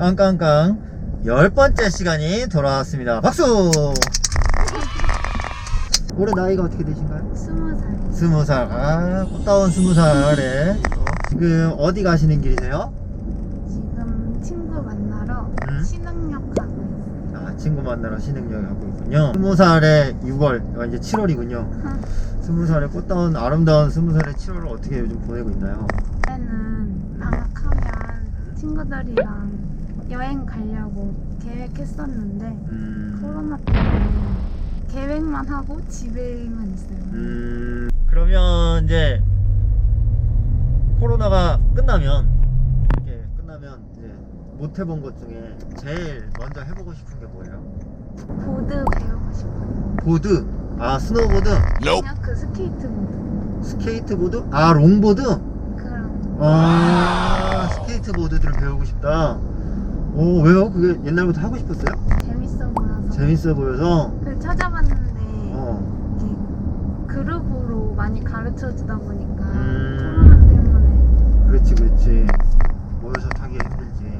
깡깡깡 열 번째 시간이 돌아왔습니다. 박수! 올해 나이가 어떻게 되신가요? 스무 살. 스무 살. 아, 꽃다운 스무 살에 또 지금 어디 가시는 길이세요? 지금 친구 만나러 음? 신흥역 가고 있어요. 아, 친구 만나러 신흥여행 하고 있군요. 스무 살에 6월, 어, 이제 7월이군요. 스무 살에 꽃다운 아름다운 스무 살의 7월을 어떻게 요즘 보내고 있나요? 올해는 방학하면 친구들이랑 여행 가려고 계획했었는데 음, 코로나 때문에 계획만 하고 집에만 있어요. 음, 그러면 이제 코로나가 끝나면 이렇게 끝나면 이제 못 해본 것 중에 제일 먼저 해보고 싶은 게 뭐예요? 보드 배우고 싶어요. 보드, 아 스노보드, 그냥 그 스케이트보드. 스케이트보드, 아 롱보드, 그런 아 스케이트보드들을 배우고 싶다. 오 왜요? 그게 옛날부터 하고 싶었어요? 재밌어 보여서 재밌어 보여서. 그 찾아봤는데 어, 그룹으로 많이 가르쳐 주다 보니까 음. 코로나 때문에 그렇지 그렇지. 모여서 타기 힘들지.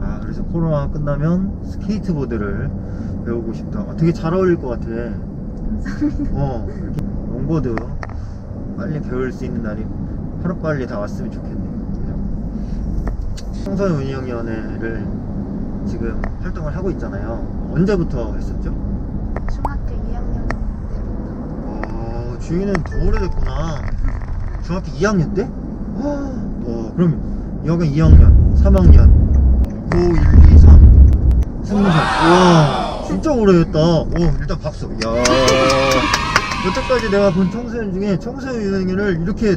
아 그래서 코로나 끝나면 스케이트보드를 배우고 싶다. 아, 되게 잘 어울릴 것 같아. 감사합니다. 어, 이렇게 롱보드 빨리 배울 수 있는 날이 하루 빨리 다 왔으면 좋겠네요. 청소년 운영위원회를 지금 활동을 하고 있잖아요. 언제부터 했었죠? 중학교 2학년 때부터 어, 주인은 더 오래됐구나. 중학교 2학년 때? 어, 그럼 여가 2학년, 3학년, 9, 1, 2, 3, 20살. 와, 진짜 오래됐다. 오, 일단 박수. 야 여태까지 내가 본 청소년 중에 청소년 유행을 이렇게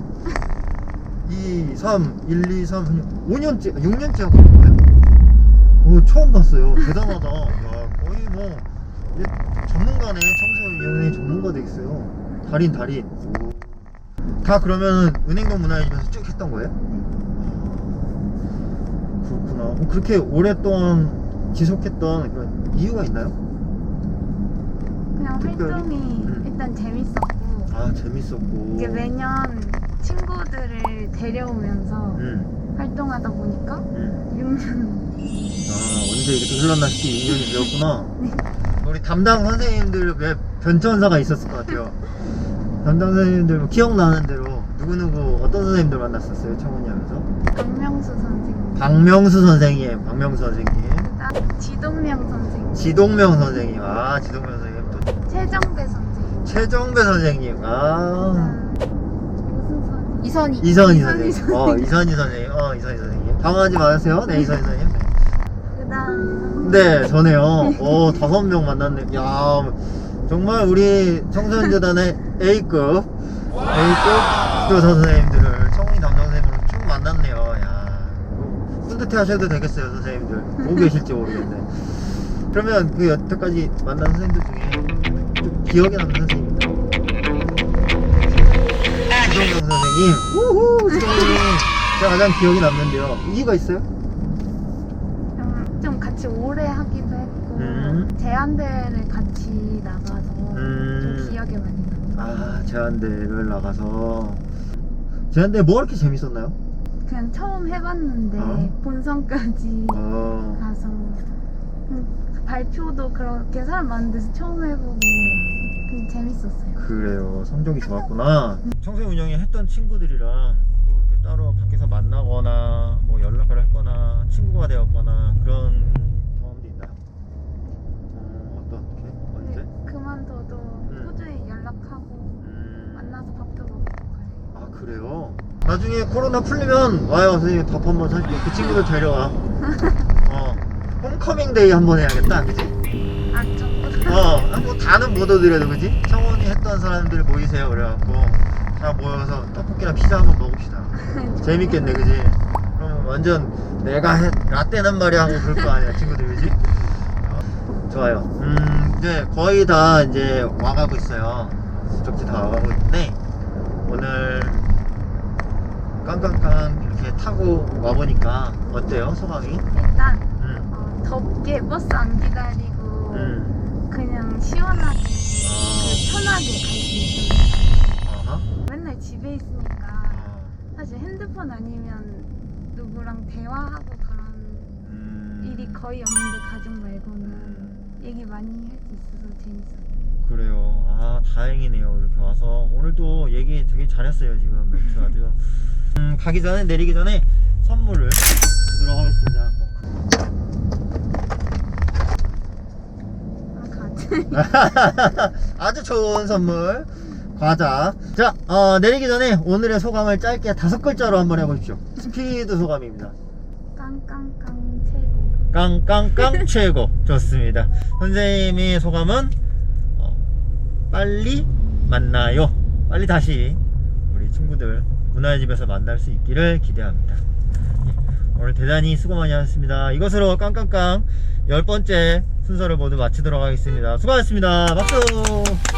2, 3, 1, 2, 3, 5년째, 6년째 하고 있는 거예요? 오, 처음 봤어요. 대단하다. 야, 거의 뭐, 전문가네. 청소년 유행의 전문가 되겠어요. 달인, 달인. 오. 다 그러면 은행동 문화유지에서 쭉 했던 거예요? 그렇구나. 어, 그렇게 오랫동안 지속했던 그런 이유가 있나요? 그냥 특별히? 활동이 음. 일단 재밌었고 아, 재밌었고. 이게 매년 친구들을 데려오면서 음, 활동하다 보니까 음. 6년 아, 언제 이렇게 흘렀나 싶게 2년이 되었구나. 우리 담당 선생님들 왜 변천사가 있었을 것 같아요. 담당 선생님들 뭐 기억나는 대로 누구누구 어떤 선생님들 만났었어요, 청원이 하면서? 박명수 선생님 박명수 선생님, 박명수 선생님. 그다음 지동명 선생님 지동명 선생님, 아, 지동명 선생님. 또 최정배 선생님 최정배 선생님, 아. 선 이선희 이선희 이선희 선생님. 어, 이선희 선생님. 어, 이선희 선생님. 당황하지 마세요. 네, 이선희 선생님. 그다음 네, 전에요. 오, 다섯 명 만났네. 야, 정말 우리 청소년 재단의 A급, A급 지도사 선생님들을 청원이 담당 선생님으로 쭉 만났네요. 야, 뿌듯해 하셔도 되겠어요, 선생님들. 보고 계실지 모르겠네. 그러면 그 여태까지 만난 선생님들 중에 좀 기억에 남는 선생님 선생님. 우후, 선생님. 제가 가장 기억에 남는데요. 이유가 있어요? 좀, 좀 같이 오래 하기도 했고 음. 제안대회를 같이 나가서 음. 좀 기억에 많이 남아요 아 제한대를 나가서 제한대 뭐 그렇게 재밌었나요? 그냥 처음 해봤는데 어? 본선까지 어 가서 음, 발표도 그렇게 사람 많은 데서 처음 해보고 좀 재밌었어요. 그래요 성적이 좋았구나 청소년 운영회 했던 친구들이랑 뭐 이렇게 따로 밖에서 만나거나 뭐 연락을 했거나 친구가 되었거나 그런 경험도 있나요? 어, 어떻게? 언제? 근데 그만둬도 음. 꾸준히 연락하고 음, 만나서 밥도 먹고 그래요. 아 그래요? 나중에 코로나 풀리면 와요 선생님 밥 한번 사줄게 그 친구들 데려와 어 홈커밍 데이 한번 해야겠다 그치? 아 전부 어, 뭐 다는 못 얻으려도 그지? 청원이 했던 사람들 모이세요 그래갖고 다 모여서 떡볶이나 피자 한번 먹읍시다 재밌겠네 그지? 그럼 완전 내가 해, 라떼는 말이야 하고 그럴 거 아니야 친구들 그지? 어, 좋아요 음 이제 거의 다 이제 와가고 있어요 수족지 다 와가고 있는데 오늘 깡깡깡 이렇게 타고 와보니까 어때요 소감이? 일단 음, 어, 덥게 버스 안 기다리고 음, 그냥 시원하게 아. 그 편하게 갈 수. 어허, 맨날 집에 있으니까 어. 사실 핸드폰 아니면 누구랑 대화하고 그런 음, 일이 거의 없는데 가족 말고는 얘기 많이 할 수 있어서 재밌었어요. 그래요. 아 다행이네요. 이렇게 와서 오늘도 얘기 되게 잘했어요. 지금 멘트 아주. 음, 가기 전에 내리기 전에 선물을 주도록 하겠습니다. 아. 아주 좋은 선물 과자. 자 어, 내리기 전에 오늘의 소감을 짧게 다섯 글자로 한번 해보십시오. 스피드 소감입니다. 깡깡깡 최고. 깡깡깡 최고 좋습니다 선생님의 소감은 어, 빨리 만나요 빨리 다시 우리 친구들 문화의 집에서 만날 수 있기를 기대합니다 예, 오늘 대단히 수고 많이 하셨습니다 이것으로 깡깡깡 열 번째 순서를 모두 마치도록 하겠습니다. 수고하셨습니다. 박수